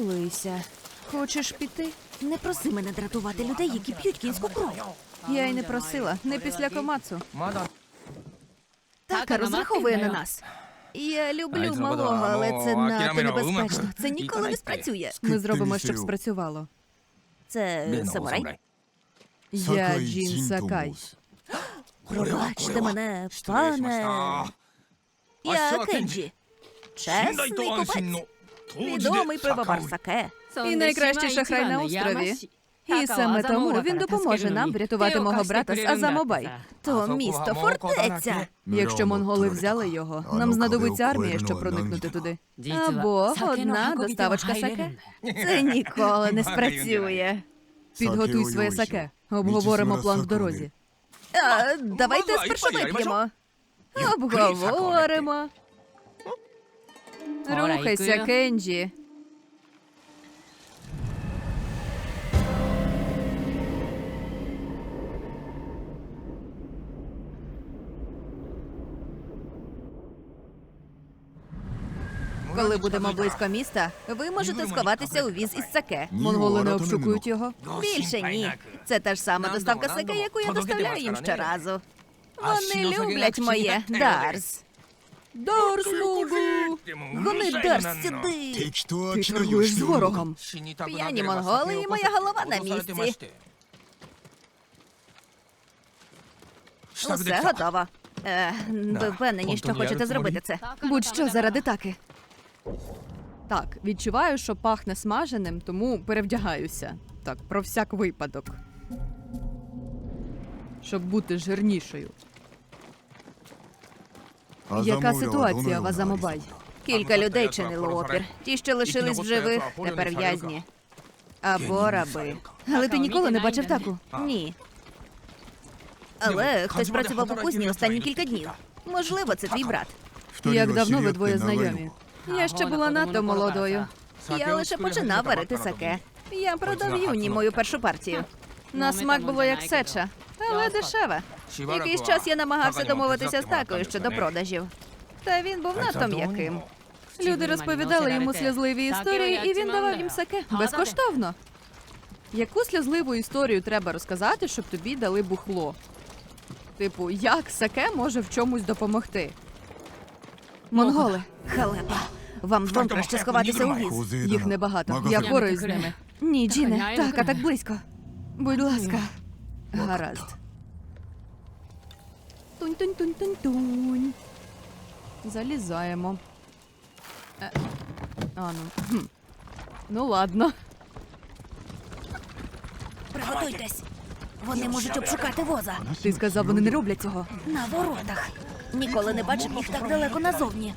Тулися. Хочеш піти? Не проси мене дратувати людей, які п'ють кінську кров. Я й не просила, не після комацу. Така розраховує на нас. Я люблю малого, але це надто небезпечно. Це ніколи не спрацює. Ми зробимо, щоб спрацювало. Це самурай. Я Джін Сакай. Пробачте мене, пане. Я Кенджі. Чесний купець. Відомий пивовар Саке. І найкращий шахрай на острові. І саме тому він допоможе нам врятувати мого брата з Азамобай. То місто фортеця. Якщо монголи взяли його, нам знадобиться армія, щоб проникнути туди. Або одна доставочка саке. Це ніколи не спрацює. Підготуй своє саке. Обговоримо план в дорозі. А, давайте спершу вип'ємо. Обговоримо. Рухайся, Кенджі. Коли будемо близько міста, ви можете сховатися у віз із саке. Монголи не обшукують його. Більше ні. Це та ж сама доставка саке, яку я доставляю їм щоразу. Вони люблять моє Дарс. Дарс Ногу! Гони Дарс сюди. Ти торгуєш з ворогом. П'яні монголи і моя голова на місці. Усе готово. Е, ви впевнені, що хочете зробити це? Будь-що заради таки. Так, відчуваю, що пахне смаженим, тому перевдягаюся. Так, про всяк випадок. Щоб бути жирнішою. Яка ситуація в Азамобай? Кілька людей чинили опір. Ті, що лишились в живих, тепер в'язні. Або раби. Але ти ніколи не бачив таку. Ні. Але хтось працював у кузні останні кілька днів. Можливо, це твій брат. Як давно ви двоє знайомі? Я ще була надто молодою. Я лише починав варити саке. Я продав юні мою першу партію. На смак було як сеча, але дешеве. Якийсь час я намагався домовитися з такою щодо продажів. Та він був надто м'яким. Люди розповідали йому сльозливі історії, і він давав їм саке безкоштовно. Яку сльозливу історію треба розказати, щоб тобі дали бухло? Типу, як саке може в чомусь допомогти? Монголи, Халепа. Вам двом краще сховатися у віз. їх небагато. Я пораюсь з ними. Ні, Джіне, так, а так близько. Будь ласка. Гаразд. Тунь-тунь-тунь-тунь-тунь. Залізаємо. Е, А, ну. хм. Ну ладно. Приготуйтесь. Вони можуть обшукати воза Ти сказав, вони не роблять цього. на воротах. Ніколи не бачив їх так далеко назовні.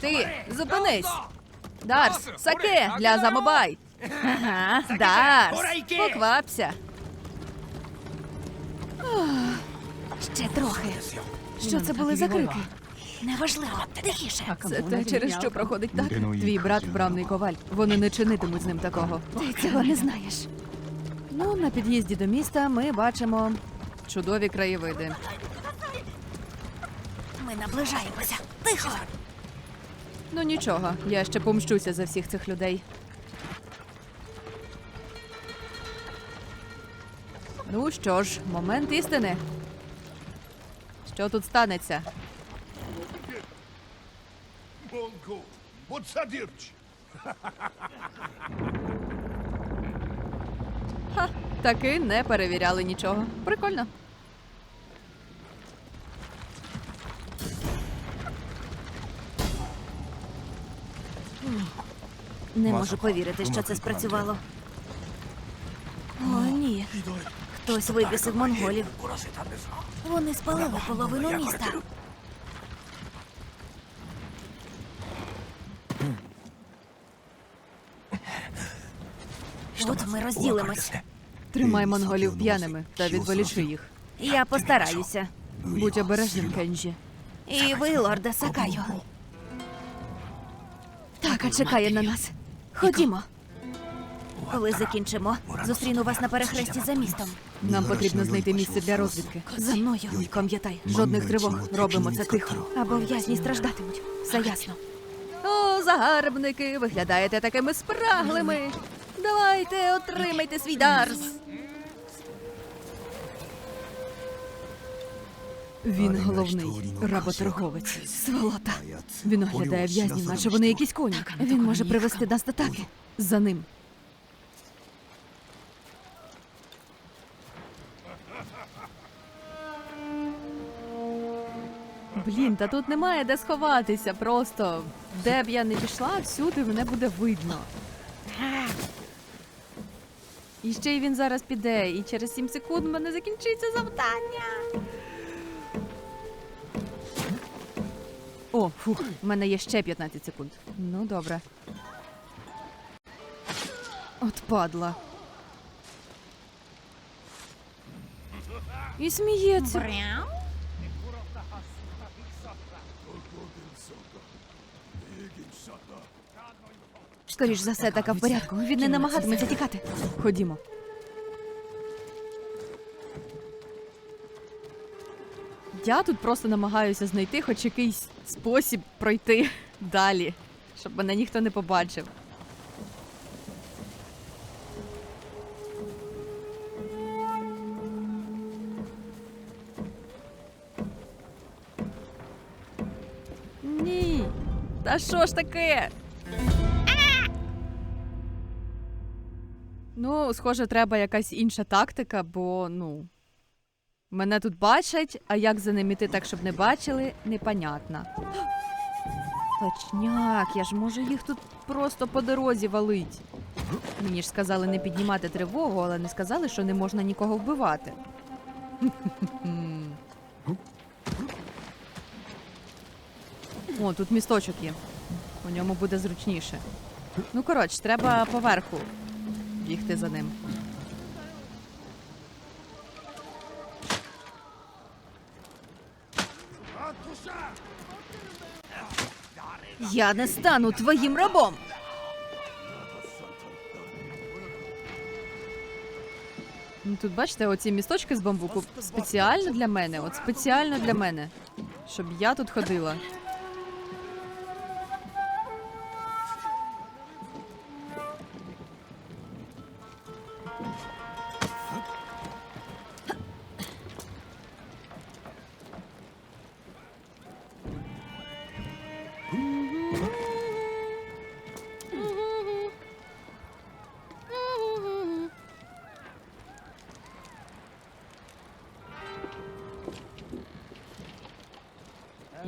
Ти зупинись. Дарс, саке для замобай. Ага, Дарс. Поквапся. Ще трохи. Що це були за крики? Неважливо. Тихіше. Це те, через що проходить так. Твій брат бравний коваль. Вони не чинитимуть з ним такого. Ти цього не знаєш. Ну, на під'їзді до міста ми бачимо чудові краєвиди. Ми наближаємося. Тихо. Ну нічого, я ще помщуся за всіх цих людей. Ну що ж, момент істини. Що тут станеться? Ха, таки не перевіряли нічого. Прикольно. Не можу повірити, що це спрацювало. О, ні. Хтось вивісив монголів. Вони спалили половину міста. От ми розділимось. Тримай монголів п'яними та відволічи їх. Я постараюся. Будь обережним, Кенджі. І ви, лорде Сакаю. Така чекає на нас. Ходімо. Коли закінчимо. Зустріну вас на перехресті за містом. Нам потрібно знайти місце для розвідки. За мною. Пам'ятай, жодних тривог. Робимо це тихо. Або в'язні страждатимуть. Все ясно. О, загарбники, виглядаєте такими спраглими. Давайте, отримайте свій дарс. Він головний работорговець. Сволота. Він оглядає в'язнів, наче вони якісь коні. Він може привести нас до атаки. За ним. Блін, та тут немає де сховатися. Просто де б я не пішла, всюди мене буде видно. І ще й він зараз піде, і через 7 секунд в мене закінчиться завдання. О, фух, в мене є ще 15 секунд. Ну, добре. От падла. І сміється. Скоріш за все, така в порядку. Він не намагатиметься тікати. Ходімо. Я тут просто намагаюся знайти хоч якийсь спосіб пройти далі, щоб мене ніхто не побачив. Ні. Та що ж таке? Ну, схоже, треба якась інша тактика, бо ну. Мене тут бачать, а як за ним іти так, щоб не бачили, непонятно. Точняк, я ж можу їх тут просто по дорозі валить. Мені ж сказали не піднімати тривогу, але не сказали, що не можна нікого вбивати. О, тут місточок є. У ньому буде зручніше. Ну, коротше, треба поверху бігти за ним. Я не стану твоїм рабом. Ну, тут бачите, оці місточки з бамбуку спеціально для мене, от спеціально для мене. Щоб я тут ходила.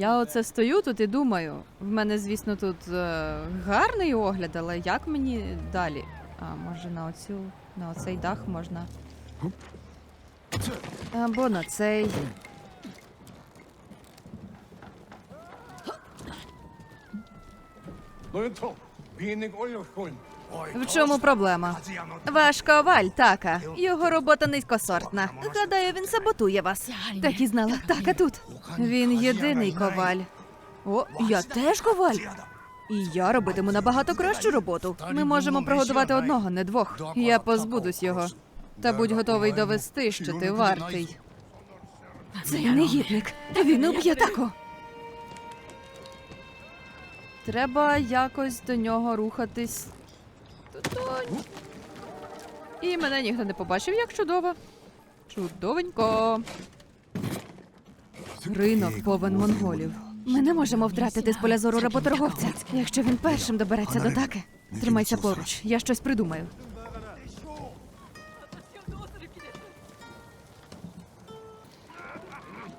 Я оце стою тут і думаю. В мене, звісно, тут е, гарний огляд, але як мені далі? А може на оцю, на оцей дах можна. Або на цей. В чому проблема? Важка коваль, така. Його робота низькосортна. Гадаю, він саботує вас. Так і знала. Така тут. Він єдиний коваль. О, я теж коваль. І я робитиму набагато кращу роботу. Ми можемо прогодувати одного, не двох. Я позбудусь його. Та будь готовий довести, що ти вартий. Цей негідник. Він уб'є тако. Треба якось до нього рухатись. І мене ніхто не побачив, як чудово. Чудовенько. Ринок повен монголів. Ми не можемо втратити з поля зору работорговця, якщо він першим добереться до таки. Тримайся поруч, я щось придумаю.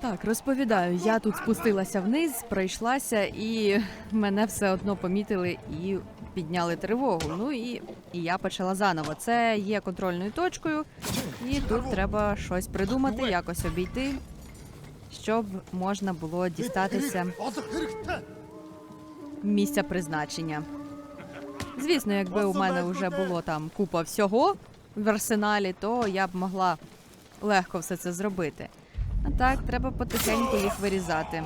Так, розповідаю, я тут спустилася вниз, пройшлася, і мене все одно помітили і підняли тривогу. Ну і, і я почала заново. Це є контрольною точкою, і тут треба щось придумати, якось обійти, щоб можна було дістатися місця призначення. Звісно, якби у мене вже було там купа всього в арсеналі, то я б могла легко все це зробити. А так, треба потихеньку їх вирізати.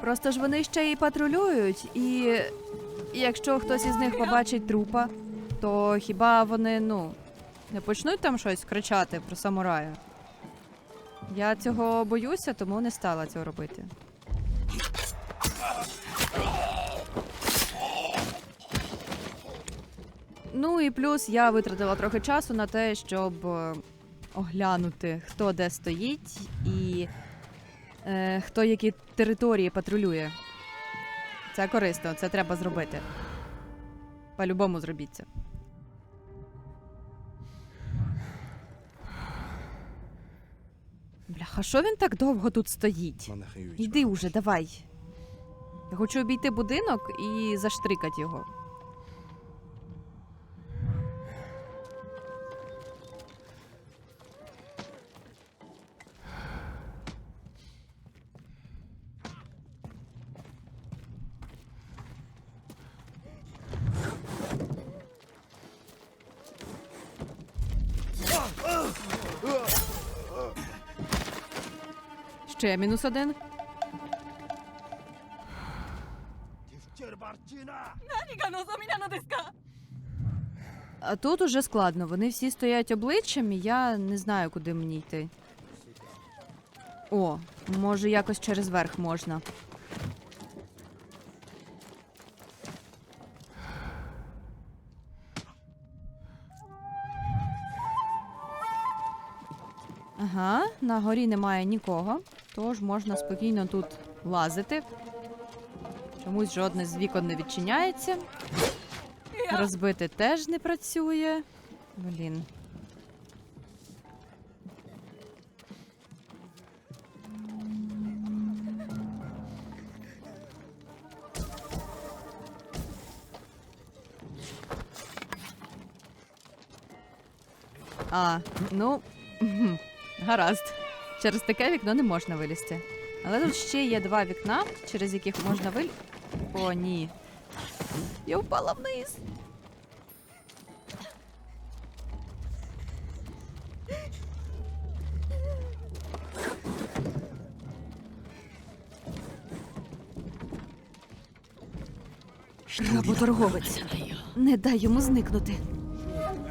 Просто ж вони ще й патрулюють, і якщо хтось із них побачить трупа, то хіба вони ну не почнуть там щось кричати про самурая? Я цього боюся, тому не стала цього робити. Ну і плюс я витратила трохи часу на те, щоб е, оглянути, хто де стоїть і е, хто які території патрулює. Це корисно, це треба зробити. По-любому зробіть це. Бляха, що він так довго тут стоїть? Йди уже, давай. Я хочу обійти будинок і заштрикати його. Ще мінус один. А тут уже складно. Вони всі стоять обличчям, і я не знаю, куди мені йти. О, може, якось через верх можна. Ага, на горі немає нікого, тож можна спокійно тут лазити. Чомусь жодне з вікон не відчиняється. Розбити теж не працює. Блін. А, ну, гаразд. Через таке вікно не можна вилізти. Але тут ще є два вікна, через яких можна вилізти. О, ні. Я впала вниз. Работорговець. Не дай йому зникнути.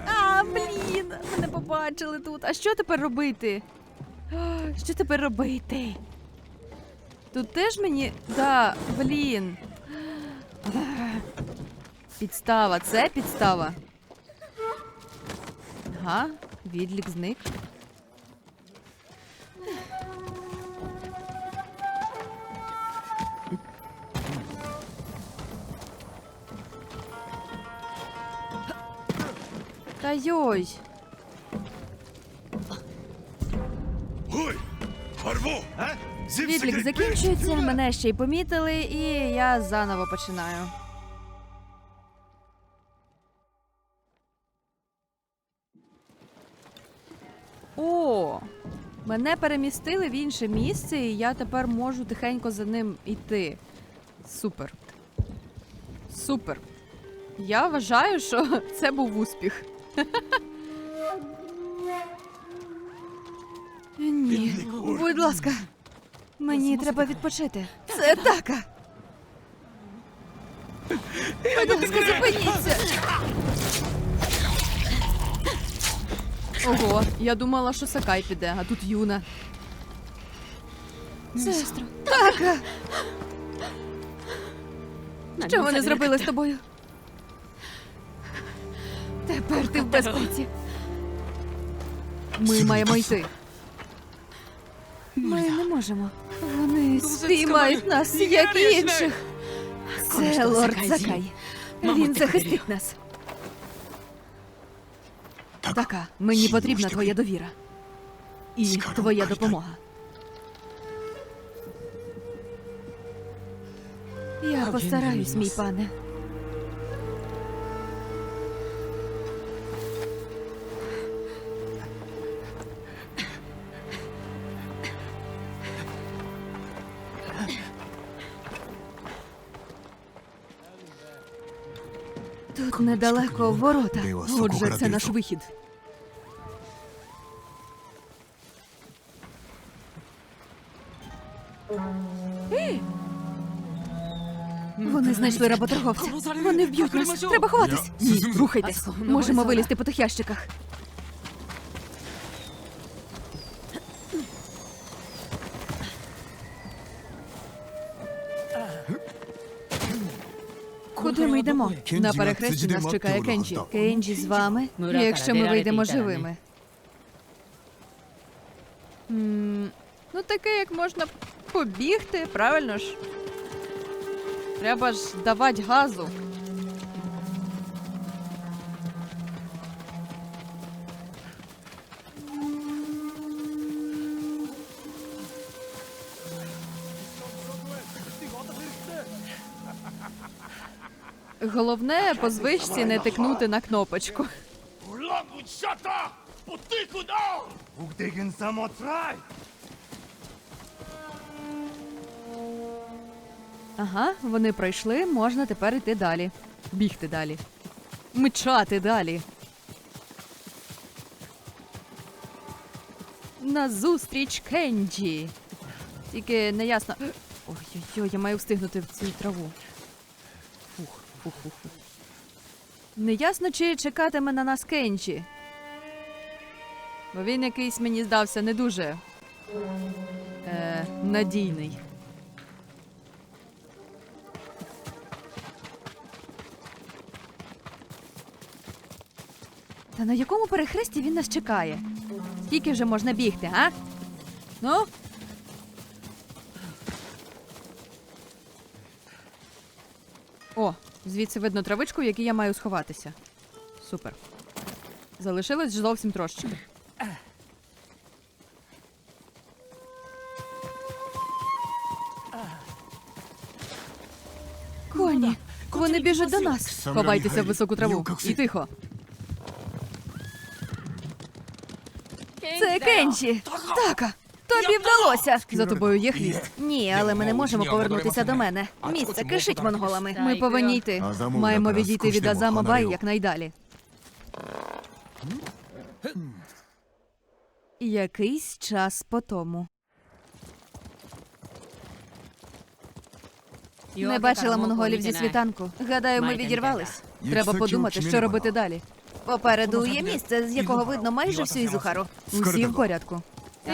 А, блін, мене побачили тут. А що тепер робити? Що тепер робити? Тут теж мені. Да, блін. Підстава, це підстава. Ага, відлік зник. Та йой. Відлік закінчується, мене ще й помітили, і я заново починаю. О, мене перемістили в інше місце, і я тепер можу тихенько за ним йти. Супер. Супер. Я вважаю, що це був успіх. Ні, будь ласка, мені треба відпочити. Це така. Будь ласка, зупиніться. Ого, я думала, що Сакай піде, а тут Юна. Сестро, така. Що вони зробили з тобою? Тепер ти в безпеці. Ми маємо йти. Ми не можемо. Вони спіймають нас, як і інших. Це лорд Закай. Він захистить нас. Така, мені потрібна твоя довіра. І твоя допомога. Я постараюсь, мій пане. Тут недалеко ворота. Отже, це наш вихід. Вони знайшли работорговця. Вони вб'ють нас. Треба ховатись. Рухайтесь. Можемо вилізти по тих ящиках. Йдемо? На перехресті нас чекає Кенджі. Кенджі з вами, якщо ми вийдемо живими. М, Ну, таке, як можна побігти, правильно ж? Треба ж давати газу. Головне по звичці не тикнути на кнопочку. Ага, вони пройшли, можна тепер йти далі. Бігти далі. Мчати далі. Назустріч Кенджі. Тільки не ясно. Ой-ой-ой, я маю встигнути в цю траву. Фух, фух, фух, фух. Не ясно, чи чекатиме на нас Кенджі. Бо він якийсь мені здався не дуже е, надійний. Та на якому перехресті він нас чекає? Скільки вже можна бігти, а? Ну? О, звідси видно травичку, в якій я маю сховатися. Супер. Залишилось ж зовсім трошечки. Коні, вони біжать до нас. Ховайтеся в високу траву. І тихо. Це Кенджі! Така! Тобі вдалося! За тобою є хвіст. Ні, але ми не можемо повернутися до мене. Місце кишить монголами. Ми повинні йти. Маємо відійти від Азама Бай якнайдалі. Якийсь час по тому. Не бачила монголів зі світанку. Гадаю, ми відірвались. Треба подумати, що робити далі. Попереду є місце, з якого видно майже всю Ізухару. Усі в порядку.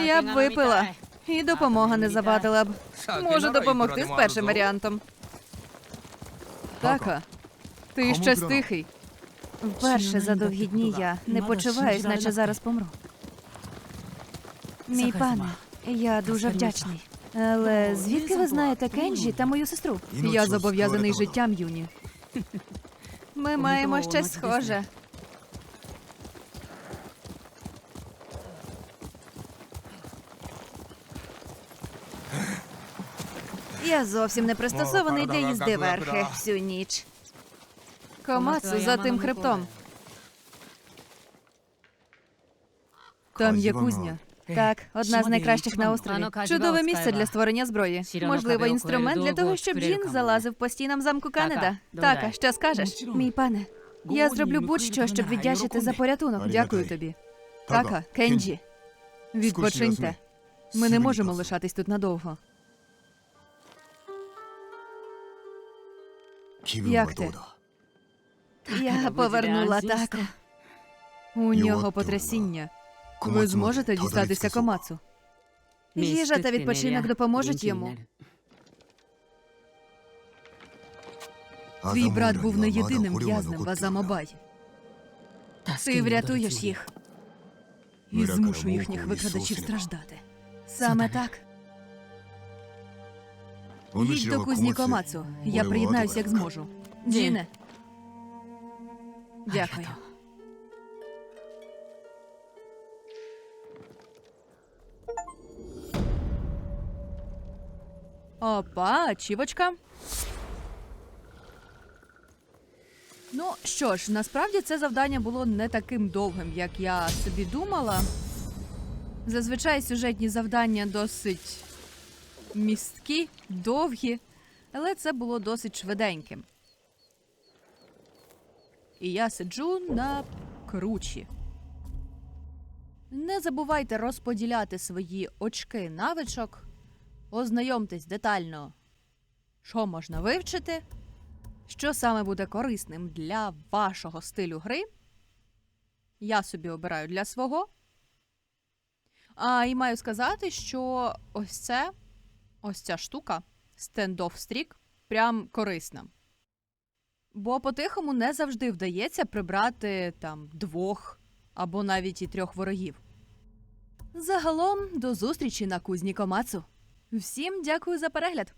Я б випила. І допомога не завадила б. Можу допомогти з першим варіантом. Така, ти щось тихий. Вперше за довгі дні я не почуваюсь, наче зараз помру. Мій пане, я дуже вдячний. Але звідки ви знаєте Кенджі та мою сестру? Я зобов'язаний життям, Юні. Ми маємо щось схоже. Я зовсім не пристосований для їзди верхи всю ніч. Комацу за тим хребтом. Там є кузня. Так, одна з найкращих на острові. Чудове місце для створення зброї. Можливо, інструмент для того, щоб Джін залазив по стінам замку Канеда. Така, що скажеш? Мій пане, я зроблю будь-що, щоб віддячити за порятунок. Дякую тобі. Така, Кенджі. Відпочиньте. Ми не можемо лишатись тут надовго. Як ти? Я повернула тако. У нього потрясіння. Ви зможете дістатися Комацу. Їжа та відпочинок допоможуть йому. Твій брат був не єдиним в'язнем в Азамобаї. Ти врятуєш їх і змушу їхніх викрадачів страждати. Саме так. Їдь до кузні Комацу. Я приєднаюся, як зможу. Джіне. Дякую. Опа, ачівочка. Ну що ж, насправді це завдання було не таким довгим, як я собі думала. Зазвичай сюжетні завдання досить місткі, довгі, але це було досить швиденьким. І я сиджу на кручі. Не забувайте розподіляти свої очки навичок. Ознайомтесь детально, що можна вивчити, що саме буде корисним для вашого стилю гри. Я собі обираю для свого. А і маю сказати, що ось це, ось ця штука, стендоф стрік, прям корисна. Бо по-тихому не завжди вдається прибрати там двох або навіть і трьох ворогів. Загалом до зустрічі на кузні Комацу. Всім дякую за перегляд.